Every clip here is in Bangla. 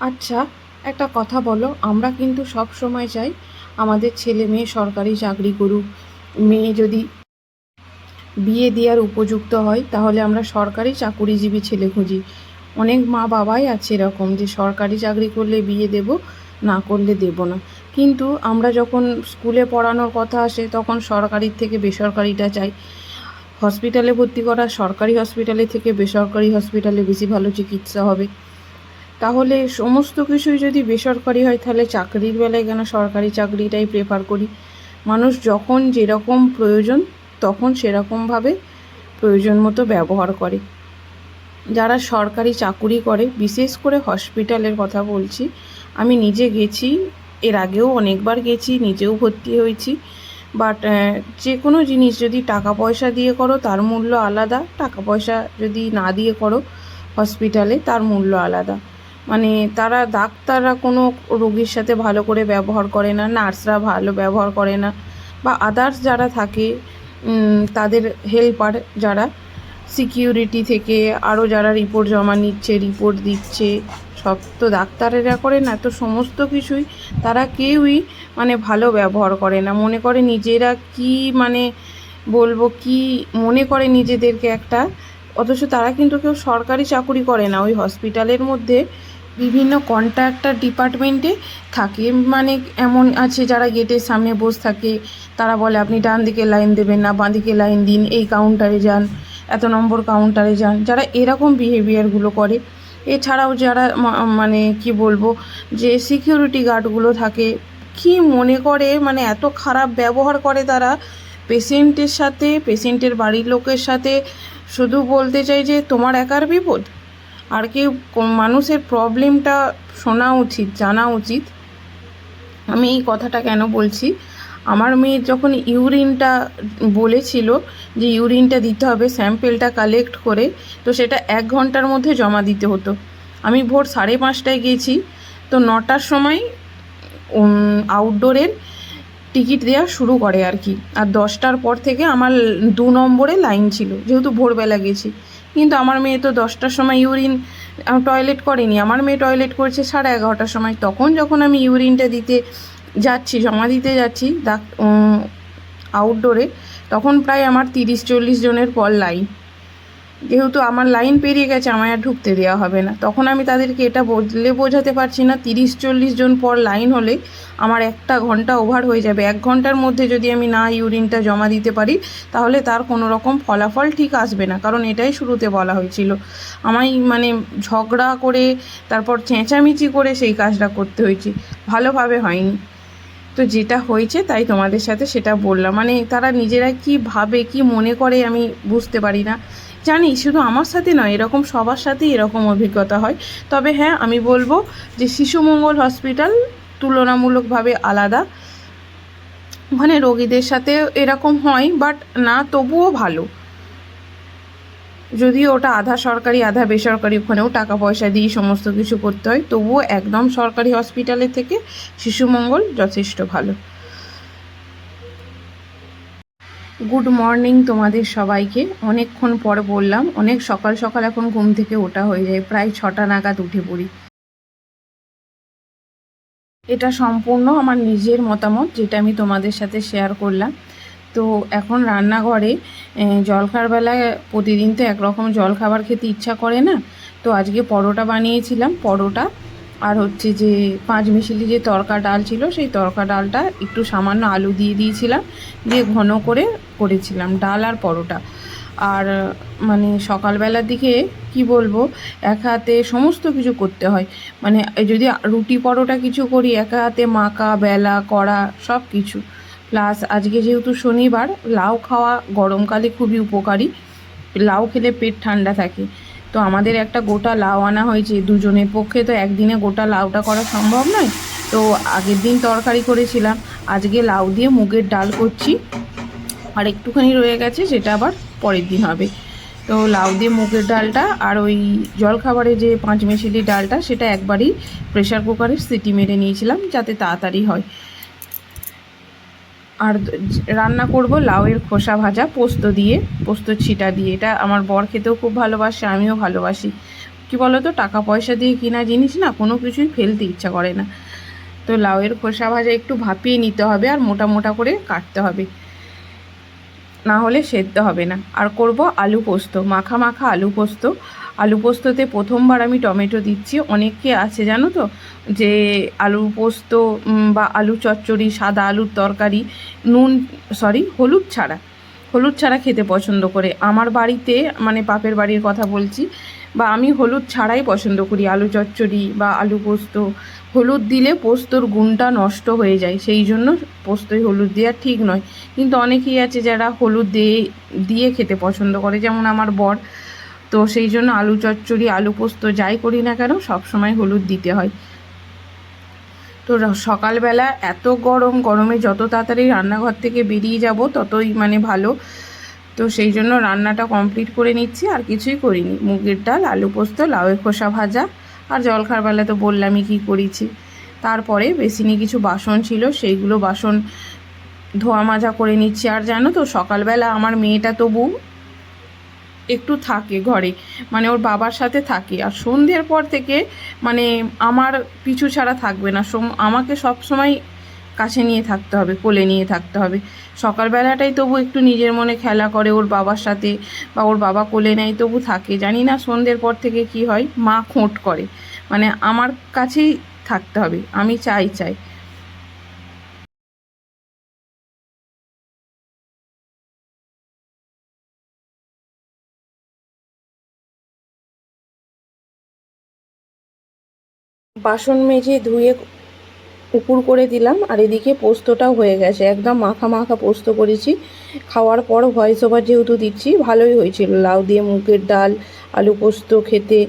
আচ্ছা একটা কথা বলো, আমরা কিন্তু সব সময় চাই আমাদের ছেলে মেয়ে সরকারি চাকরি করুক। মেয়ে যদি বিয়ে দেওয়ার উপযুক্ত হয়, তাহলে আমরা সরকারি চাকুরিজীবী ছেলে খুঁজি। অনেক মা বাবাই আছে এরকম যে সরকারি চাকরি করলে বিয়ে দেব, না করলে দেব না। কিন্তু আমরা যখন স্কুলে পড়ানোর কথা আসে, তখন সরকারির থেকে বেসরকারিটা চাই। হসপিটালে ভর্তি করা সরকারি হসপিটালে থেকে বেসরকারি হসপিটালে বেশি ভালো চিকিৎসা হবে। তাহলে সমস্ত কিছুই যদি বেসরকারি হয়, তাহলে চাকরির বেলায় কেন সরকারি চাকরিটাই প্রেফার করি? মানুষ যখন যেরকম প্রয়োজন, তখন সেরকমভাবে প্রয়োজন মতো ব্যবহার করে। যারা সরকারি চাকুরি করে, বিশেষ করে হসপিটালের কথা বলছি, আমি নিজে গেছি, এর আগেও অনেকবার গেছি, নিজেও ভর্তি হয়েছি। বাট যে কোনো জিনিস যদি টাকা পয়সা দিয়ে করো, তার মূল্য আলাদা। টাকা পয়সা যদি না দিয়ে করো, হসপিটালে তার মূল্য আলাদা। মানে তারা ডাক্তাররা কোনো রোগীর সাথে ভালো করে ব্যবহার করে না, নার্সরা ভালো ব্যবহার করে না বা আদার্স যারা থাকে তাদের হেল্পার যারা সিকিউরিটি থেকে আরও যারা রিপোর্ট জমা নিচ্ছে রিপোর্ট দিচ্ছে, সব তো ডাক্তারেরা করে না, তো সমস্ত কিছুই তারা কেউই মানে ভালো ব্যবহার করে না। মনে করে নিজেরা কি মানে বলব, কি মনে করে নিজেদেরকে একটা অথচ তারা কিন্তু কেউ সরকারি চাকুরি করে না। ওই হসপিটালের মধ্যে বিভিন্ন কন্ট্রাক্টর ডিপার্টমেন্টে থাকে। মানে এমন আছে, যারা গেটের সামনে বসে থাকে। তারা বলে, আপনি ডান দিকে লাইন দেবেন না, বাঁ দিকে লাইন দিন, এই কাউন্টারে যান, এত নম্বর কাউন্টারে যান। যারা এরকম বিহেভিয়ারগুলো করে। এছাড়াও যারা মানে কি বলব, যে সিকিউরিটি গার্ডগুলো থাকে, কি মনে করে মানে এত খারাপ ব্যবহার করে তারা। পেশেন্টের সাথে পেশেন্টের বাড়ির লোকের সাথে শুধু বলতে চাই যে তোমার একার বিপদ? আর কোন- মানুষের প্রবলেমটা শোনা উচিত, জানা উচিত? আমি এই কথাটা কেন বলছি? আমার মেয়ের যখন ইউরিনটা বলেছিল যে ইউরিনটা দিতে হবে, স্যাম্পেলটা কালেক্ট করে, তো সেটা এক ঘণ্টার মধ্যে জমা দিতে হতো। আমি ভোর সাড়ে পাঁচটায় গেছি, তো নটার সময় আউটডোরের টিকিট দেওয়া শুরু করে আর কি। আর দশটার পর থেকে আমার দু নম্বরে লাইন ছিল, যেহেতু ভোরবেলা গেছি। কিন্তু আমার মেয়ে তো দশটার সময় ইউরিন টয়লেট করেনি। আমার মেয়ে টয়লেট করেছে সাড়ে এগারোটার সময়। তখন যখন আমি ইউরিনটা দিতে যাচ্ছি, জমা দিতে যাচ্ছি ডাক আউটডোরে তখন প্রায় আমার তিরিশ চল্লিশ জনের পর লাইন। যেহেতু আমার লাইন পেরিয়ে গেছে, আমায় আর ঢুকতে দেওয়া হবে না। তখন আমি তাদেরকে এটা বদলে বোঝাতে পারছি না, তিরিশ চল্লিশ জন পর লাইন হলে আমার একটা ঘণ্টা ওভার হয়ে যাবে। এক ঘণ্টার মধ্যে যদি আমি না ইউরিনটা জমা দিতে পারি, তাহলে তার কোনো রকম ফলাফল ঠিক আসবে না, কারণ এটাই শুরুতে বলা হয়েছিল। আমায় মানে ঝগড়া করে, তারপর চেঁচামেচি করে সেই কাজটা করতে হয়েছে। ভালোভাবে হয়নি। তো যেটা হয়েছে তাই তোমাদের সাথে সেটা বললাম। মানে তারা নিজেরা কি ভাবে, কি মনে করে আমি বুঝতে পারি না। জানি, শুধু আমার সাথে নয়, এরকম সবার সাথেই এরকম অভিজ্ঞতা হয়। তবে হ্যাঁ আমি বলব যে শিশু মঙ্গল হসপিটাল তুলনামূলকভাবে আলাদা। ওখানে রোগীদের সাথে এরকম হয়, বাট না, তবুও ভালো। যদিও ওটা আধা সরকারি, আধা বেসরকারি, ওখানেও টাকা পয়সা দিয়ে সমস্ত কিছু করতে হয়, তবুও একদম সরকারি হসপিটালের থেকে শিশুমঙ্গল যথেষ্ট ভালো। গুড মর্নিং তোমাদের সবাইকে। অনেকক্ষণ পর বললাম অনেক সকাল সকাল এখন ঘুম থেকে ওঠা হয়ে যায় প্রায় ছটা নাগাদ উঠে পড়ি। এটা সম্পূর্ণ আমার নিজের মতামত যেটা আমি তোমাদের সাথে শেয়ার করলাম। তো এখন রান্নাঘরে আহ, জলখার বেলায় প্রতিদিন তো একরকম জল খাবার খেতে ইচ্ছা করে না। তো আজকে পরোটা বানিয়েছিলাম পরোটা আর হচ্ছে যে পাঁচ মিশিলি যে তরকা ডাল ছিল, সেই তরকা ডালটা একটু সামান্য আলু দিয়ে দিয়েছিলাম, দিয়ে ঘন করে করেছিলাম ডাল আর পরোটা। আর মানে সকালবেলার দিকে কি বলব, এক হাতে সমস্ত কিছু করতে হয়। মানে যদি রুটি পরোটা কিছু করি, এক হাতে মাকা বেলা করা সব কিছু। প্লাস আজকে যেহেতু শনিবার, লাউ খাওয়া গরমকালে খুবই উপকারী। লাউ খেলে পেট ঠান্ডা থাকে। তো আমাদের একটা গোটা লাউ আনা হয়েছে দুজনের পক্ষে তো একদিনে গোটা লাউটা করা সম্ভব নয়। তো আগের দিন তরকারি করেছিলাম, আজকে লাউ দিয়ে মুগের ডাল করছি। আর একটুখানি রয়ে গেছে, সেটা আবার পরের দিন হবে। তো লাউ দিয়ে মুগের ডালটা আর ওই জলখাবারে যে পাঁচ মেশালি ডালটা, সেটা একবারই প্রেশার কুকারে সিটি মেরে নিয়েছিলাম, যাতে তাড়াতাড়ি হয়। আর রান্না করব লাউয়ের খোসা ভাজা, পোস্ত দিয়ে, পোস্ত ছিটা দিয়ে। এটা আমার বর খেতেও খুব ভালোবাসে, আমিও ভালোবাসি। কি বলো তো টাকা পয়সা দিয়ে কিনা জিনিস না, কোনো কিছুই ফেলতে ইচ্ছা করে না। তো লাউয়ের খোসা ভাজা একটু ভাপিয়ে নিতে হবে আর মোটা মোটা করে কাটতে হবে। না হলে সেদ্ধ হবে না। আর করব আলু পোস্ত, মাখা মাখা আলু পোস্ত। আলু পোস্ততে প্রথমবার আমি টমেটো দিচ্ছি। অনেকে আছে, জানো তো? যে আলু পোস্ত বা আলু চচ্চড়ি, সাদা আলুর তরকারি, নুন সরি হলুদ ছাড়া। হলুদ ছাড়া খেতে পছন্দ করে। আমার বাড়িতে মানে পাপের বাড়ির কথা বলছি, বা আমি হলুদ ছাড়াই পছন্দ করি। আলু চচ্চড়ি বা আলু পোস্ত, হলুদ দিলে পোস্তর গুণটা নষ্ট হয়ে যায়। সেই জন্য পোস্তয় হলুদ দেওয়া ঠিক নয়। কিন্তু অনেকেই আছে যারা হলুদ দিয়ে দিয়ে খেতে পছন্দ করে। যেমন আমার বর তো সেই জন্য আলু চচ্চড়ি, আলু পোস্ত যাই করি না কেন সবসময় হলুদ দিতে হয়। তো সকালবেলা এত গরম, গরমে যত তাড়াতাড়ি রান্নাঘর থেকে বেরিয়ে যাব, ততই মানে ভালো। তো সেই জন্য রান্নাটা কমপ্লিট করে নিচ্ছি, আর কিছুই করিনি। মুগের ডাল, আলু পোস্ত, লাউয়ের খোসা ভাজা, আর জলখার বেলা তো বললামই কী করেছি। তারপরে বেসিনে কিছু বাসন ছিল, সেইগুলো বাসন ধোয়া মাজা করে নিচ্ছি। আর জানো তো, সকালবেলা আমার মেয়েটা তবু একটু থাকে ঘরে। মানে ওর বাবার সাথে থাকে। আর সন্ধ্যের পর থেকে মানে আমার পিছু ছাড়া থাকবে না। আমাকে সব সময় কাছে নিয়ে থাকতে হবে, কোলে নিয়ে থাকতে হবে। সকালবেলাটাই তবু একটু নিজের মনে খেলা করে ওর বাবার সাথে বা ওর বাবা কোলে নেয়, তবু থাকে। জানি না সন্ধ্যের পর থেকে কি হয়, মা খোঁট করে। মানে আমার কাছেই থাকতে হবে, আমি চাই চাই। বাসন মেজে ধুয়ে উপুর করে দিলাম আর এদিকে পোস্তটাও হয়ে গেছে। একদম মাখা মাখা পোস্ত করেছি। খাওয়ার পর ভয়েস ওভার যেহেতু দিচ্ছি, ভালোই হয়েছিল। লাউ দিয়ে মুগের ডাল, আলু পোস্ত খেতে।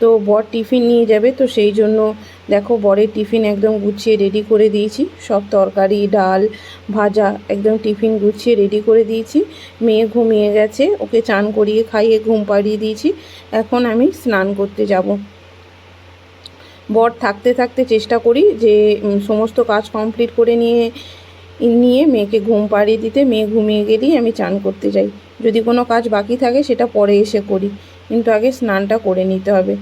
তো বর টিফিন নিয়ে যাবে, তো সেই জন্য দেখো বরের টিফিন একদম গুছিয়ে রেডি করে দিয়েছি। সব তরকারি, ডাল, ভাজা একদম টিফিন গুছিয়ে রেডি করে দিয়েছি। মেয়ে ঘুমিয়ে গেছে, ওকে চান করিয়ে খাইয়ে ঘুম পাড়িয়ে দিয়েছি। এখন আমি স্নান করতে যাব। বর থাকতে থাকতে চেষ্টা করি যে সমস্ত কাজ কমপ্লিট করে নিয়ে নিয়ে মেয়েকে ঘুম পাড়িয়ে দিতে। মেয়ে ঘুমিয়ে গেলেই আমি চান করতে যাই। যদি কোনো কাজ বাকি থাকে সেটা পরে এসে করি। কিন্তু আগে স্নানটা করে নিতে হবে।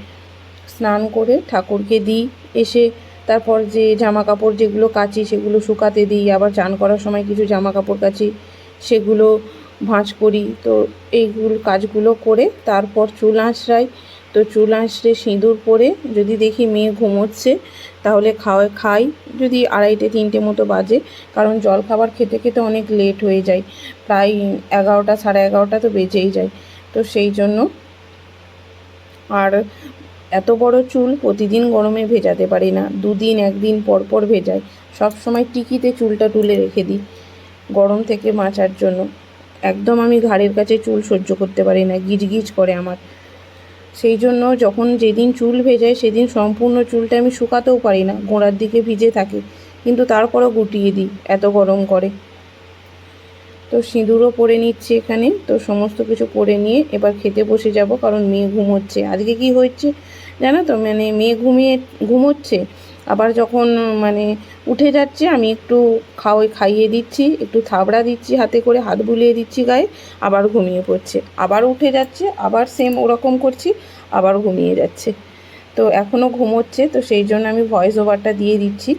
স্নান করে ঠাকুরকে দিই। এসে তারপর যে জামা কাপড় যেগুলো কাচি সেগুলো শুকাতে দিই। আবার চান করার সময় কিছু জামা কাপড় কাচি সেগুলো ভাঁজ করি। তো এইগুলো কাজগুলো করে তারপর চুল আঁচড়াই। তো চুল আঁচড়ে সিঁদুর পরে যদি দেখি মেয়ে ঘুমোচ্ছে, তাহলে খাওয়া খাই। যদি আড়াইটে, তিনটে মতো বাজে, কারণ জল খাবার খেতে খেতে অনেক লেট হয়ে যায়। প্রায় এগারোটা, সাড়ে এগারোটা তো বেজেই যায়। তো সেই জন্য আর এত বড় চুল প্রতিদিন গরমে ভেজাতে পারি না। দুদিন, একদিন পর পর ভেজাই। সব সময় টিকিতে চুলটা তুলে রেখে দিই গরম থেকে বাঁচার জন্য। একদম আমি ঘাড়ের কাছে চুল সহ্য করতে পারি না। গিজগিজ করে আমার। সেই জন্য যখন যেদিন চুল ভেজায় সেদিন সম্পূর্ণ চুলটা আমি শুকাতেও পারি না, গোড়ার দিকে ভিজে থাকে। কিন্তু তারপরও গুটিয়ে দিই, এত গরম করে। তো সিঁদুরও পরে নিচ্ছি এখানে, তো সমস্ত কিছু পরে নিয়ে এবার খেতে বসে যাব, কারণ মেয়ে ঘুমোচ্ছে। আজকে কি হচ্ছে জানো তো? মানে মেয়ে ঘুমিয়ে, ঘুমোচ্ছে, আবার যখন মানে উঠে যাচ্ছে, আমি একটু খাওয়াই খাইয়ে দিচ্ছি, একটু থাবড়া দিচ্ছি, হাতে করে হাত বুলিয়ে দিচ্ছি গায়ে, আবার ঘুমিয়ে পড়ছে। আবার উঠে যাচ্ছে, আবার সেম ওরকম করছি, আবার ঘুমিয়ে যাচ্ছে। তো এখনও ঘুমোচ্ছে, তো সেই জন্য আমি ভয়েস ওভারটা দিয়ে দিচ্ছি।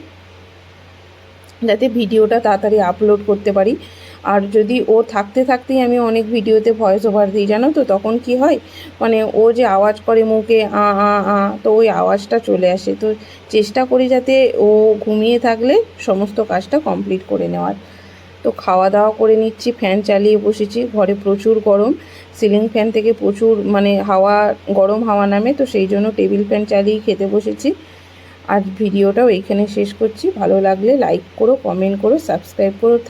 যাতে ভিডিওটা তাড়াতাড়ি আপলোড করতে পারি। আর যদি ও থাকতে থাকতেই আমি অনেক ভিডিওতে ভয়েস ওভার দিই, জানো তো? তখন কি হয়? মানে ও যে আওয়াজ করে মুখে, আ আ আ, তো ওই আওয়াজটা চলে আসে। তো চেষ্টা করি যাতে ও ঘুমিয়ে থাকলে সমস্ত কাজটা কমপ্লিট করে নেওয়ার। তো খাওয়া দাওয়া করে নিচ্ছি ফ্যান চালিয়ে বসেছি। ঘরে প্রচুর গরম। সিলিং ফ্যান থেকে প্রচুর মানে হাওয়া, গরম হাওয়া নামে, তো সেই জন্য টেবিল ফ্যান চালিয়ে খেতে বসেছি। আজ ভিডিওটাও এইখানে শেষ করছি। ভালো লাগলে লাইক করো কমেন্ট করো সাবস্ক্রাইব করো।